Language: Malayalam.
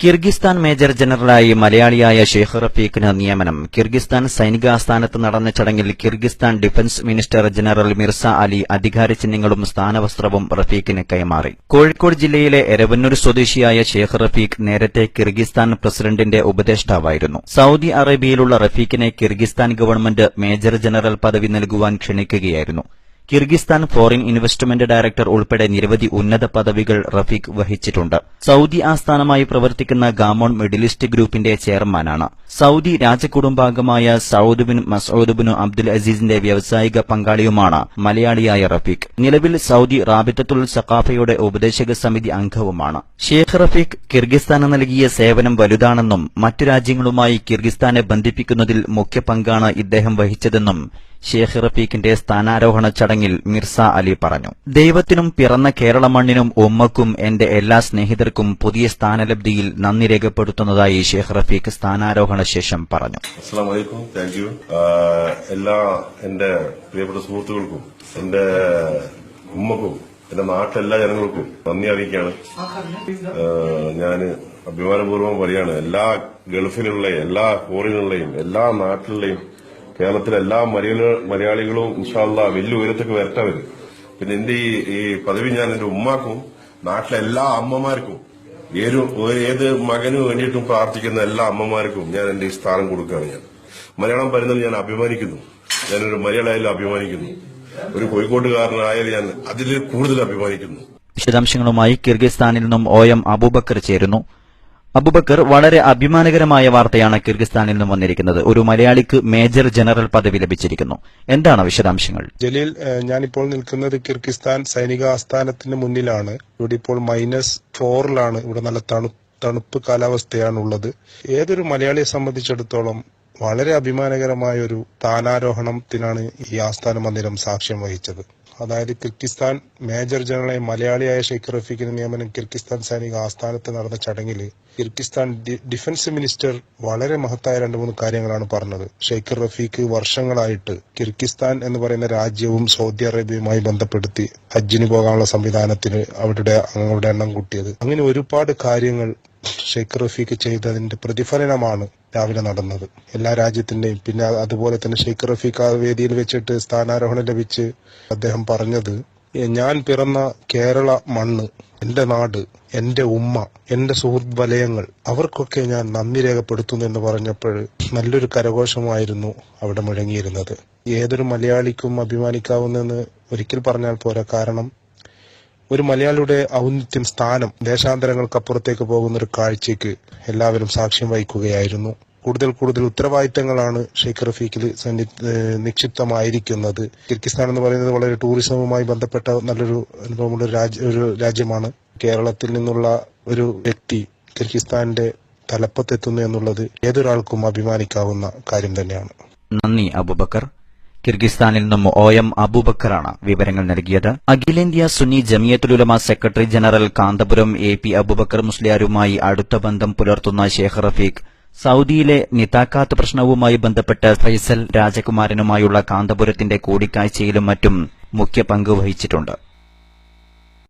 കിർഗിസ്ഥാൻ മേജർ ജനറലായി മലയാളിയായ ഷെയ്ഖ് റഫീഖിന് നിയമനം. കിർഗിസ്ഥാൻ സൈനിക ആസ്ഥാനത്ത് നടന്ന ചടങ്ങിൽ Kyrgyzstan defence minister general Mirza Ali അധികാര ചിഹ്നങ്ങളും സ്ഥാനവസ്ത്രവും റഫീഖിന് കൈമാറി. കോഴിക്കോട് ജില്ലയിലെ എരവന്നൂർ സ്വദേശിയായ ഷെയ്ഖ് റഫീഖ് നേരത്തെ കിർഗിസ്ഥാൻ പ്രസിഡന്റിന്റെ ഉപദേഷ്ടാവായിരുന്നു. സൌദി അറേബ്യയിലുള്ള റഫീഖിനെ കിർഗിസ്ഥാൻ ഗവൺമെന്റ് മേജർ ജനറൽ പദവി നൽകുവാൻ ക്ഷണിക്കുകയായിരുന്നു. കിർഗിസ്ഥാൻ ഫോറിൻ ഇൻവെസ്റ്റ്മെന്റ് ഡയറക്ടർ ഉൾപ്പെടെ നിരവധി ഉന്നത പദവികൾ റഫീഖ് വഹിച്ചിട്ടുണ്ട്. സൌദി ആസ്ഥാനമായി പ്രവർത്തിക്കുന്ന ഗാമോൺ മിഡിൽ ഈസ്റ്റ് ഗ്രൂപ്പിന്റെ ചെയർമാനാണ്. Saudi രാജകുടുംബാംഗമായ Saud bin Masoud bin Abdul അസീസിന്റെ വ്യാവസായിക പങ്കാളിയുമാണ് മലയാളിയായ റഫീഖ്. നിലവിൽ സൌദി റാബിത്തത്തുൽ സഖാഫയുടെ ഉപദേശക സമിതി അംഗവുമാണ്. ഷേഖ് റഫീഖ് കിർഗിസ്ഥാന് നൽകിയ സേവനം വലുതാണെന്നും മറ്റു രാജ്യങ്ങളുമായി കിർഗിസ്ഥാനെ ബന്ധിപ്പിക്കുന്നതിൽ മുഖ്യ പങ്കാണ് ഇദ്ദേഹം വഹിച്ചതെന്നും ഷേഖ് റഫീഖിന്റെ സ്ഥാനാരോഹണ ചടങ്ങിൽ മിർസ അലി പറഞ്ഞു ദൈവത്തിനും പിറന്ന കേരള മണ്ണിനും ഉമ്മക്കും എന്റെ എല്ലാ സ്നേഹിതർക്കും പുതിയ സ്ഥാനലബ്ധിയിൽ നന്ദി രേഖപ്പെടുത്തുന്നതായി ഷെയ്ഖ് റഫീഖ് സ്ഥാനാരോഹണ ശേഷം പറഞ്ഞു. എല്ലാ എന്റെ പ്രിയപ്പെട്ട സുഹൃത്തുക്കൾക്കും എന്റെ ഉമ്മക്കും എന്റെ നാട്ടിലെല്ലാ ജനങ്ങൾക്കും നന്ദി അറിയിക്കുകയാണ്. ഞാൻ അഭിമാനപൂർവം പറയാണ് എല്ലാ ഗൾഫിലുള്ള എല്ലാ ഫോറിനുള്ളയും എല്ലാ നാട്ടിലുള്ളയും കേരളത്തിലെ എല്ലാ മലയാള- മലയാളികളും ഇൻഷാല്ല വലിയ ഉയരത്തേക്ക് വരട്ടവര് പിന്നെ എന്റെ ഈ ഈ പദവി ഞാൻ എന്റെ ഉമ്മാക്കും നാട്ടിലെ എല്ലാ അമ്മമാർക്കും ഏത് ഏത് മകന് വേണ്ടിയിട്ടും പ്രാർത്ഥിക്കുന്ന എല്ലാ അമ്മമാർക്കും ഞാൻ എന്റെ ഈ സ്ഥാനം കൊടുക്കുകയാണ് ഞാൻ. മലയാളം പറയുന്നത് ഞാൻ അഭിമാനിക്കുന്നു. ഞാനൊരു മലയാളിയായാലും അഭിമാനിക്കുന്നു. ഒരു കോഴിക്കോട്ടുകാരനായാലും ഞാൻ അതിൽ കൂടുതൽ അഭിമാനിക്കുന്നു. വിശദാംശങ്ങളുമായി കിർഗിസ്ഥാനിൽ നിന്നും ഒ എം അബൂബക്കർ ചേരുന്നു. അബൂബക്കർ വളരെ അഭിമാനകരമായ വാർത്തയാണ് കിർഗിസ്ഥാനിൽ നിന്നും വന്നിരിക്കുന്നത്. ഒരു മലയാളിക്ക് മേജർ ജനറൽ പദവി ലഭിച്ചിരിക്കുന്നു. എന്താണ് വിശദാംശങ്ങൾ? ജലീൽ ഞാനിപ്പോൾ നിൽക്കുന്നത് കിർഗിസ്ഥാൻ സൈനിക ആസ്ഥാനത്തിന് മുന്നിലാണ്. ഇവിടെ ഇപ്പോൾ മൈനസ് ഫോറിലാണ് ഇവിടെ നല്ല തണു തണുപ്പ് കാലാവസ്ഥയാണ് ഉള്ളത് ഏതൊരു മലയാളിയെ സംബന്ധിച്ചിടത്തോളം വളരെ അഭിമാനകരമായ ഒരു സ്ഥാനാരോഹണത്തിനാണ് ഈ ആസ്ഥാന മന്ദിരം സാക്ഷ്യം വഹിച്ചത്. അതായത് കിർഗിസ്ഥാൻ മേജർ ജനറലായി മലയാളിയായ ഷെയ്ഖ് റഫീഖിന്റെ നിയമനം കിർഗിസ്ഥാൻ സൈനിക ആസ്ഥാനത്ത് നടന്ന ചടങ്ങിൽ കിർഗിസ്ഥാൻ ഡിഫൻസ് മിനിസ്റ്റർ വളരെ മഹത്തായ രണ്ട് മൂന്ന് കാര്യങ്ങളാണ് പറഞ്ഞത്. ഷെയ്ഖ് റഫീഖ് വർഷങ്ങളായിട്ട് കിർഗിസ്ഥാൻ എന്ന് പറയുന്ന രാജ്യവും സൗദി അറേബ്യയുമായി ബന്ധപ്പെടുത്തി ഹജ്ജിന് പോകാനുള്ള സംവിധാനത്തിന് അവരുടെ അംഗങ്ങളുടെ എണ്ണം കൂട്ടിയത്. അങ്ങനെ ഒരുപാട് കാര്യങ്ങൾ ഷെയ്ഖ് റഫീഖ് ചെയ്തതിന്റെ പ്രതിഫലനമാണ് രാവിലെ നടന്നത്. എല്ലാ രാജ്യത്തിന്റെയും. പിന്നെ അതുപോലെ തന്നെ ഷെയ്ഖ് റഫീഖ് വേദിയിൽ വെച്ചിട്ട് സ്ഥാനാരോഹണം ലഭിച്ച് അദ്ദേഹം പറഞ്ഞത് ഞാൻ പിറന്ന കേരള മണ്ണ് എന്റെ നാട് എന്റെ ഉമ്മ എന്റെ സുഹൃത്ത് വലയങ്ങൾ അവർക്കൊക്കെ ഞാൻ നന്ദി രേഖപ്പെടുത്തുന്നു എന്ന് പറഞ്ഞപ്പോൾ നല്ലൊരു കരഘോഷമായിരുന്നു അവിടെ മുഴങ്ങിയിരുന്നത്. ഏതൊരു മലയാളിക്കും അഭിമാനിക്കാവുന്നെന്ന് ഒരിക്കൽ പറഞ്ഞാൽ പോരാ. കാരണം ഒരു മലയാളിയുടെ ഔന്നിത്യം സ്ഥാനം ദേശാന്തരങ്ങൾക്കപ്പുറത്തേക്ക് പോകുന്ന ഒരു കാഴ്ചയ്ക്ക് എല്ലാവരും സാക്ഷ്യം വഹിക്കുകയായിരുന്നു. കൂടുതൽ കൂടുതൽ ഉത്തരവാദിത്തങ്ങളാണ് ഷെയ്ഖ് റഫീഖിൽ നിക്ഷിപ്തമായിരിക്കുന്നത്. കിർഗിസ്ഥാൻ എന്ന് പറയുന്നത് വളരെ ടൂറിസവുമായി ബന്ധപ്പെട്ട നല്ലൊരു അനുഭവമുള്ള ഒരു രാജ്യമാണ്. കേരളത്തിൽ നിന്നുള്ള ഒരു വ്യക്തി കിർഗിസ്ഥാന്റെ തലപ്പത്തെത്തുന്നു എന്നുള്ളത് ഏതൊരാൾക്കും അഭിമാനിക്കാവുന്ന കാര്യം തന്നെയാണ്. നന്ദി അബൂബക്കർ. കിർഗിസ്ഥാനിൽ നിന്നും ഒ എം അബൂബക്കറാണ് വിവരങ്ങൾ നൽകിയത്. അഖിലേന്ത്യാ Sunni Jamiyyathul Ulama secretary general Kanthapuram A P Aboobacker മുസ്ലിയാരുമായി അടുത്ത ബന്ധം പുലർത്തുന്ന ഷേഖ് റഫീഖ് സൌദിയിലെ നിതാക്കാത്ത് പ്രശ്നവുമായി ബന്ധപ്പെട്ട് ഫൈസൽ രാജകുമാരനുമായുള്ള കാന്തപുരത്തിന്റെ കൂടിക്കാഴ്ചയിലും മറ്റും മുഖ്യ പങ്ക് വഹിച്ചിട്ടുണ്ട്.